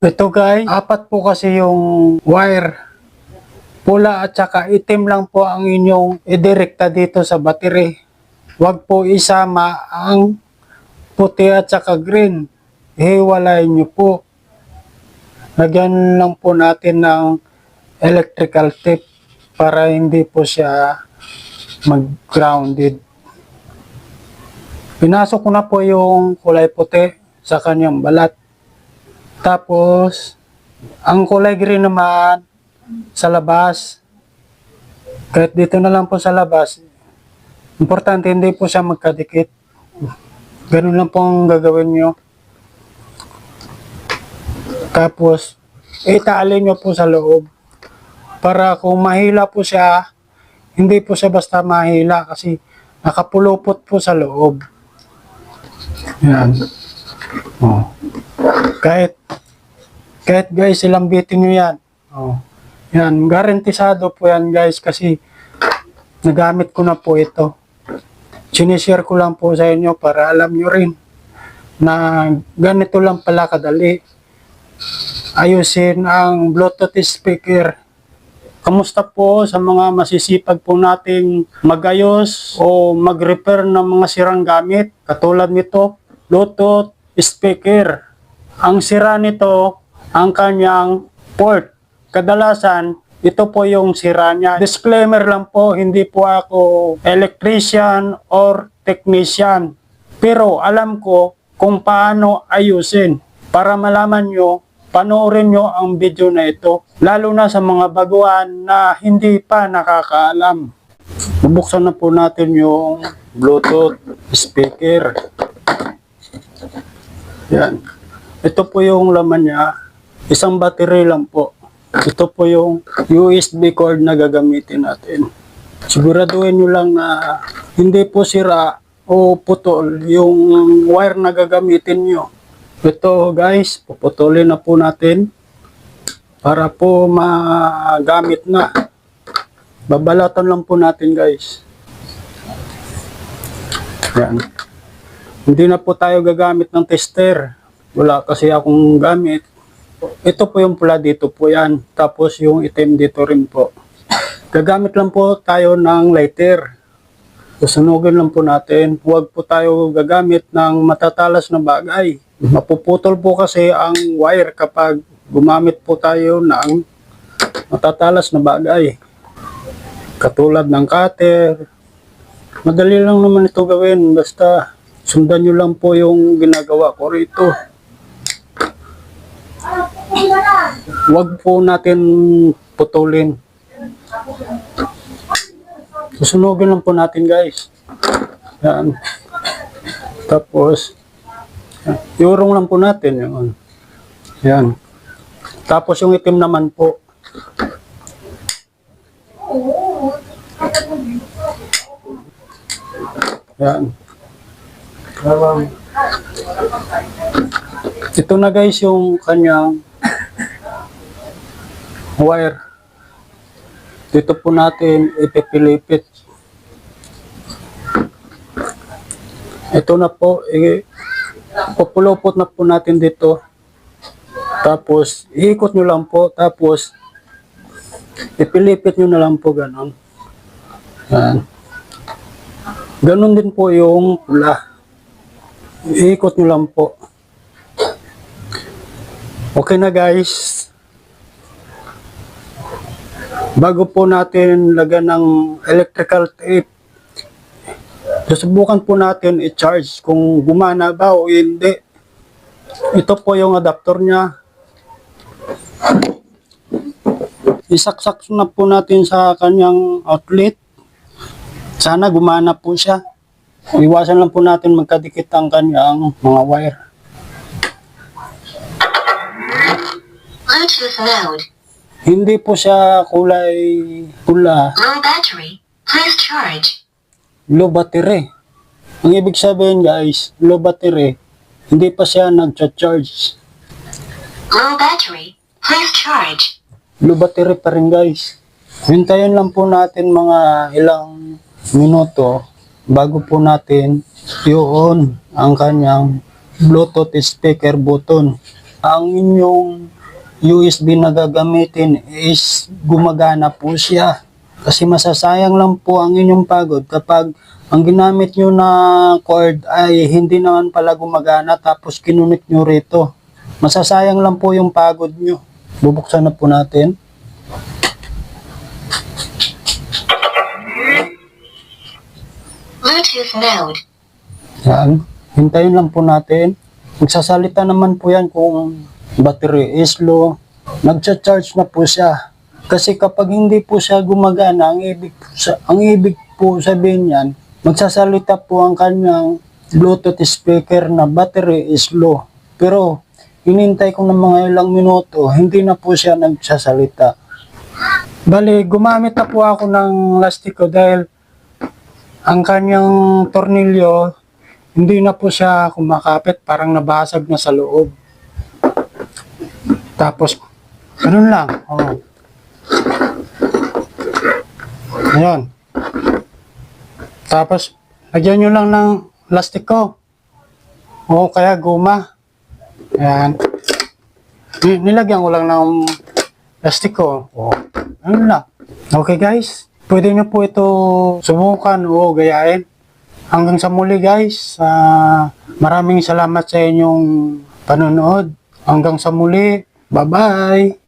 Ito guys, apat po kasi yung wire. Pula at saka itim lang po ang inyong idirekta dito sa battery. Huwag po isama ang puti at saka green. Hiwalay nyo po. Lagyan lang po natin ng electrical tape para hindi po siya mag-grounded. Pinasok ko na po yung kulay puti sa kanyang balat. Tapos, ang kulay green naman sa labas. Kahit dito na lang po sa labas. Importante hindi po siya magkadikit. Ganun lang po ang gagawin nyo. Tapos, itali nyo po sa loob. Para kung mahila po siya, hindi po siya basta mahila kasi nakapulupot po sa loob. Yan. Oh. Kahit kahit guys, ilambitin nyo yan. Oh. Yan, garantisado po yan guys kasi nagamit ko na po ito. Sinishare ko lang po sa inyo para alam nyo rin na ganito lang pala kadali. Ayusin ang Bluetooth speaker. Kamusta po sa mga masisipag po nating magayos o mag-repair ng mga sirang gamit? Katulad nito, Bluetooth speaker. Ang sira nito, ang kanyang port. Kadalasan, ito po yung sira niya. Disclaimer lang po, hindi po ako electrician or technician. Pero alam ko kung paano ayusin. Para malaman nyo, panoorin nyo ang video na ito. Lalo na sa mga baguhan na hindi pa nakakaalam. Bubuksan na po natin yung Bluetooth speaker. Yan. Ito po yung laman niya. Isang battery lang po. Ito po yung USB cord na gagamitin natin. Siguraduhin nyo lang na hindi po sira o putol yung wire na gagamitin nyo. Ito guys, puputulin na po natin para po magamit na. Babalatan lang po natin guys. Yan. Hindi na po tayo gagamit ng tester. Wala kasi akong gamit. Ito po yung pula dito po yan. Tapos yung itim dito rin po. Gagamit lang po tayo ng lighter. Susunugin lang po natin. Huwag po tayo gagamit ng matatalas na bagay. Mapuputol po kasi ang wire kapag gumamit po tayo ng matatalas na bagay. Katulad ng cutter. Madali lang naman ito gawin. Basta sundan nyo lang po yung ginagawa ko rito. Huwag po natin putulin. Susunugin lang po natin guys. Yan. Tapos, yan. iurong lang po natin. Yan. Yan. Tapos yung itim naman po. Yan. Ito na guys yung kanyang wire. Dito po natin ipipilipit. Ito na po, eh, pupulupot na po natin dito. Tapos, iikot nyo lang po. Tapos, ipilipit nyo na lang po ganon. Yan. Ganon din po yung pula. Iikot nyo lang po. Okay na guys. Bago po natin lagyan ng electrical tape, susubukan po natin i-charge kung gumana ba o hindi. Ito po yung adapter niya. Isaksak na po natin sa kanyang outlet. Sana gumana po siya. Iwasan lang po natin magkadikit ang kanyang mga wire. Bluetooth mode. Hindi po siya kulay pula, Low battery. Please charge. low battery. Ang ibig sabihin guys, low battery, hindi pa siya nag-charge. Low battery. Please charge. Low battery pa rin guys. Hintayin lang po natin mga ilang minuto bago po natin i-on ang kanyang Bluetooth speaker button. ang inyong USB na gagamitin is gumagana po siya. Kasi masasayang lang po ang inyong pagod kapag ang ginamit nyo na cord ay hindi naman pala gumagana tapos kinunik nyo rito. Masasayang lang po yung pagod nyo. Bubuksan na po natin. Bluetooth mode. Yan. Hintayin lang po natin. Magsasalita naman po yan kung battery is low. Nagcha-charge na po siya. Kasi kapag hindi po siya gumagana, ang ibig po, sa, ang ibig po sabihin yan, magsasalita po ang kanyang Bluetooth speaker na battery is low. Pero hinintay ko ng mga ilang minuto, hindi na po siya nagsasalita. Bali, gumamit na po ako ng lastiko dahil ang kanyang tornilyo, hindi na po siya kumakapit, parang nabasag na sa loob. Tapos, ganun lang. Oh. Ayan. Tapos, lagyan nyo lang ng lastiko. O kaya guma. Ayan. Ni- Nilagyan ko lang ng lastiko. O, ano lang. Okay guys, pwede nyo po ito subukan o gayain. Hanggang sa muli guys, ah, maraming salamat sa inyong panonood. Hanggang sa muli, bye-bye!